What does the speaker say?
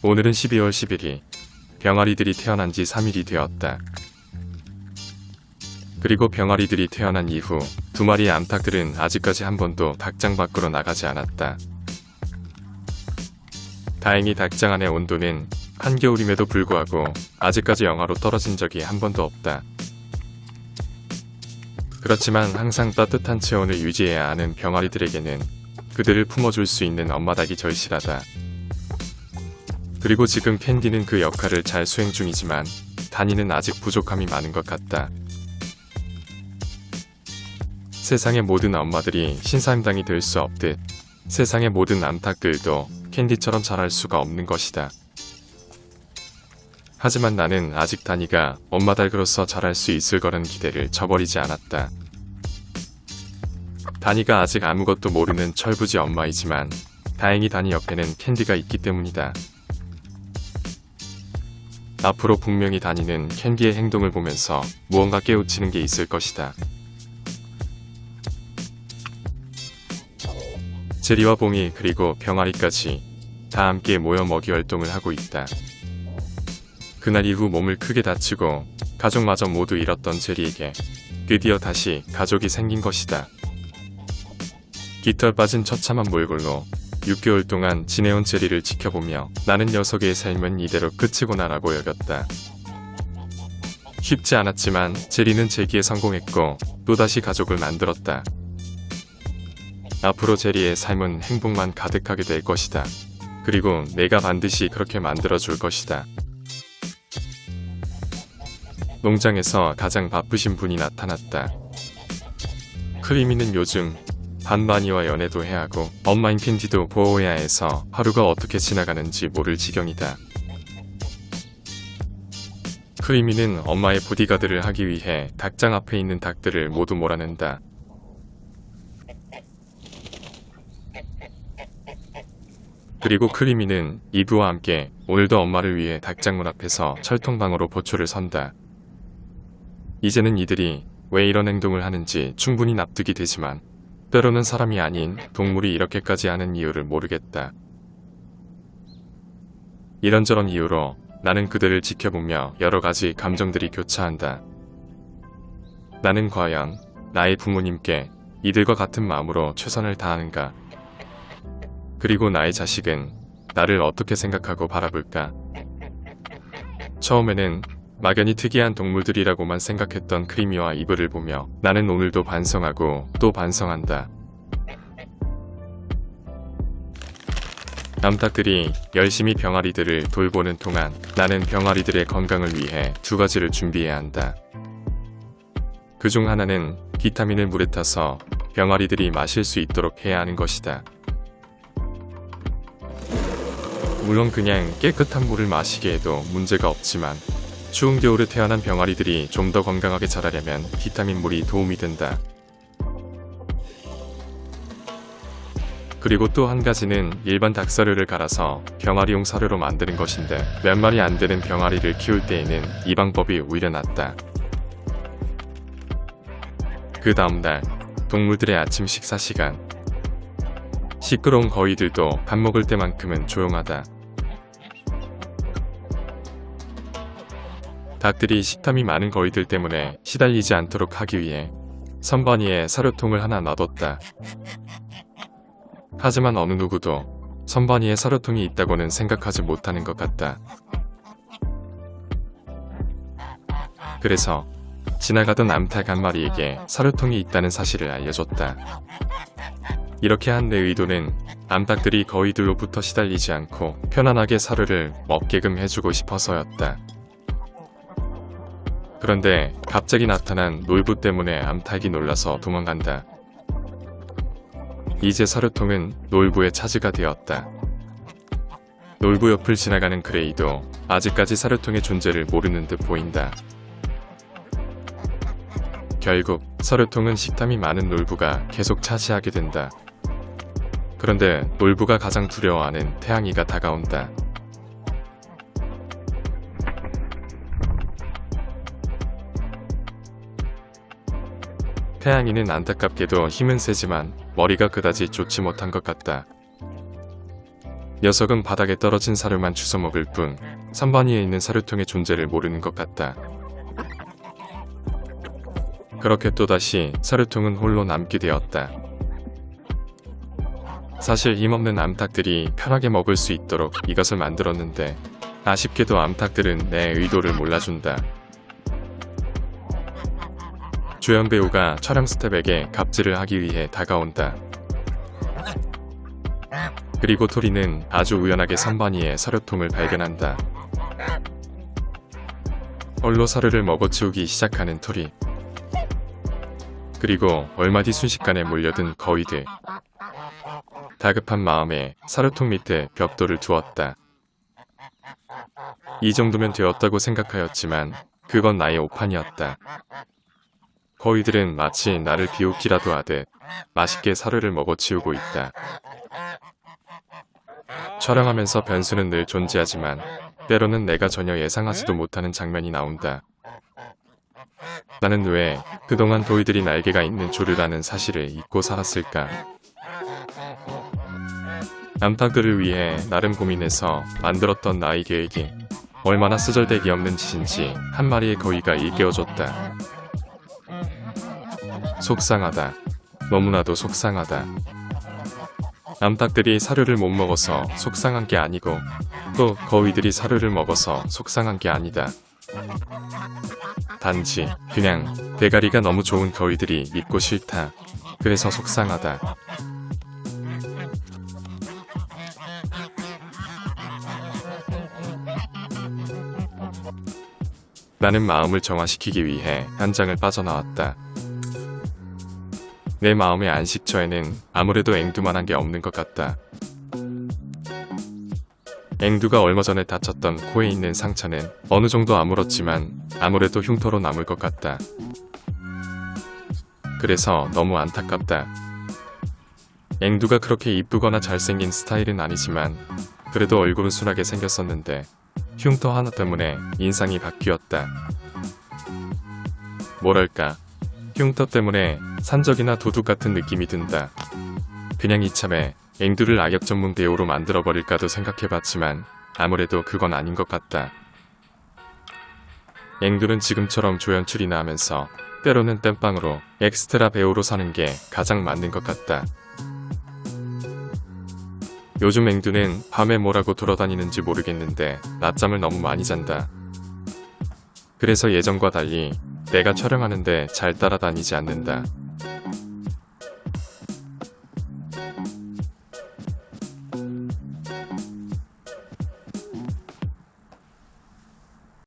오늘은 12월 11일. 병아리들이 태어난 지 3일이 되었다. 그리고 병아리들이 태어난 이후 두 마리의 암탉들은 아직까지 한 번도 닭장 밖으로 나가지 않았다. 다행히 닭장 안의 온도는 한겨울임에도 불구하고 아직까지 영하로 떨어진 적이 한 번도 없다. 그렇지만 항상 따뜻한 체온을 유지해야 하는 병아리들에게는 그들을 품어줄 수 있는 엄마 닭이 절실하다. 그리고 지금 캔디는 그 역할을 잘 수행 중이지만 다니는 아직 부족함이 많은 것 같다. 세상의 모든 엄마들이 신사임당이 될 수 없듯 세상의 모든 암탉들도 캔디처럼 자랄 수가 없는 것이다. 하지만 나는 아직 다니가 엄마 닭으로서 자랄 수 있을 거라는 기대를 저버리지 않았다. 다니가 아직 아무것도 모르는 철부지 엄마이지만 다행히 다니 옆에는 캔디가 있기 때문이다. 앞으로 분명히 다니는 캔디의 행동을 보면서 무언가 깨우치는 게 있을 것이다. 제리와 봉이 그리고 병아리까지 다 함께 모여 먹이 활동을 하고 있다. 그날 이후 몸을 크게 다치고 가족마저 모두 잃었던 제리에게 드디어 다시 가족이 생긴 것이다. 깃털 빠진 처참한 몰골로 6개월 동안 지내온 제리를 지켜보며 나는 녀석의 삶은 이대로 끝이구나라고 여겼다. 쉽지 않았지만 제리는 재기에 성공했고 또다시 가족을 만들었다. 앞으로 제리의 삶은 행복만 가득하게 될 것이다. 그리고 내가 반드시 그렇게 만들어줄 것이다. 농장에서 가장 바쁘신 분이 나타났다. 크리미는 요즘 반반이와 연애도 해야 하고 엄마인 캔디도 보호해야 해서 하루가 어떻게 지나가는지 모를 지경이다. 크리미는 엄마의 보디가드를 하기 위해 닭장 앞에 있는 닭들을 모두 몰아낸다. 그리고 크리미는 이브와 함께 오늘도 엄마를 위해 닭장문 앞에서 철통방으로 보초를 선다. 이제는 이들이 왜 이런 행동을 하는지 충분히 납득이 되지만 때로는 사람이 아닌 동물이 이렇게까지 하는 이유를 모르겠다. 이런저런 이유로 나는 그들을 지켜보며 여러 가지 감정들이 교차한다. 나는 과연 나의 부모님께 이들과 같은 마음으로 최선을 다하는가? 그리고 나의 자식은 나를 어떻게 생각하고 바라볼까? 처음에는 막연히 특이한 동물들이라고만 생각했던 크리미와 이브를 보며 나는 오늘도 반성하고 또 반성한다. 암탉들이 열심히 병아리들을 돌보는 동안 나는 병아리들의 건강을 위해 두 가지를 준비해야 한다. 그 중 하나는 비타민을 물에 타서 병아리들이 마실 수 있도록 해야 하는 것이다. 물론 그냥 깨끗한 물을 마시게 해도 문제가 없지만 추운 겨울에 태어난 병아리들이 좀 더 건강하게 자라려면 비타민 물이 도움이 된다. 그리고 또 한 가지는 일반 닭사료를 갈아서 병아리용 사료로 만드는 것인데 몇 마리 안 되는 병아리를 키울 때에는 이 방법이 오히려 낫다. 그 다음날 동물들의 아침 식사 시간 시끄러운 거위들도 밥 먹을 때만큼은 조용하다. 닭들이 식탐이 많은 거위들 때문에 시달리지 않도록 하기 위해 선반위에 사료통을 하나 놔뒀다. 하지만 어느 누구도 선반위에 사료통이 있다고는 생각하지 못하는 것 같다. 그래서 지나가던 암탉 한 마리에게 사료통이 있다는 사실을 알려줬다. 이렇게 한 내 의도는 암탉들이 거위들로부터 시달리지 않고 편안하게 사료를 먹게끔 해주고 싶어서였다. 그런데 갑자기 나타난 놀부 때문에 암탉이 놀라서 도망간다. 이제 사료통은 놀부의 차지가 되었다. 놀부 옆을 지나가는 그레이도 아직까지 사료통의 존재를 모르는 듯 보인다. 결국 사료통은 식탐이 많은 놀부가 계속 차지하게 된다. 그런데 놀부가 가장 두려워하는 태양이가 다가온다. 태양이는 안타깝게도 힘은 세지만 머리가 그다지 좋지 못한 것 같다. 녀석은 바닥에 떨어진 사료만 주워 먹을 뿐 선반위에 있는 사료통의 존재를 모르는 것 같다. 그렇게 또다시 사료통은 홀로 남게 되었다. 사실 힘없는 암탉들이 편하게 먹을 수 있도록 이것을 만들었는데 아쉽게도 암탉들은 내 의도를 몰라준다. 주연 배우가 촬영 스텝에게 갑질을 하기 위해 다가온다. 그리고 토리는 아주 우연하게 선반위에 사료통을 발견한다. 홀로 사료를 먹어치우기 시작하는 토리. 그리고 얼마 뒤 순식간에 몰려든 거위들. 다급한 마음에 사료통 밑에 벽돌을 두었다. 이 정도면 되었다고 생각하였지만 그건 나의 오판이었다. 거위들은 마치 나를 비웃기라도 하듯 맛있게 사료를 먹어치우고 있다. 촬영하면서 변수는 늘 존재하지만 때로는 내가 전혀 예상하지도 못하는 장면이 나온다. 나는 왜 그동안 도이들이 날개가 있는 조류라는 사실을 잊고 살았을까? 암탉들을 위해 나름 고민해서 만들었던 나의 계획이 얼마나 쓰잘데기 없는 짓인지 한 마리의 거위가 일깨워줬다. 속상하다. 너무나도 속상하다. 암탉들이 사료를 못 먹어서 속상한 게 아니고 또 거위들이 사료를 먹어서 속상한 게 아니다. 단지 그냥 대가리가 너무 좋은 거위들이 믿고 싫다. 그래서 속상하다. 나는 마음을 정화시키기 위해 현장을 빠져나왔다. 내 마음의 안식처에는 아무래도 앵두만한 게 없는 것 같다. 앵두가 얼마 전에 다쳤던 코에 있는 상처는 어느 정도 아물었지만 아무래도 흉터로 남을 것 같다. 그래서 너무 안타깝다. 앵두가 그렇게 이쁘거나 잘생긴 스타일은 아니지만 그래도 얼굴은 순하게 생겼었는데 흉터 하나 때문에 인상이 바뀌었다. 뭐랄까, 흉터 때문에 산적이나 도둑 같은 느낌이 든다. 그냥 이참에 앵두를 악역 전문 배우로 만들어버릴까도 생각해봤지만 아무래도 그건 아닌 것 같다. 앵두는 지금처럼 조연출이나 하면서 때로는 땜빵으로 엑스트라 배우로 사는 게 가장 맞는 것 같다. 요즘 앵두는 밤에 뭐라고 돌아다니는지 모르겠는데 낮잠을 너무 많이 잔다. 그래서 예전과 달리 내가 촬영하는데 잘 따라다니지 않는다.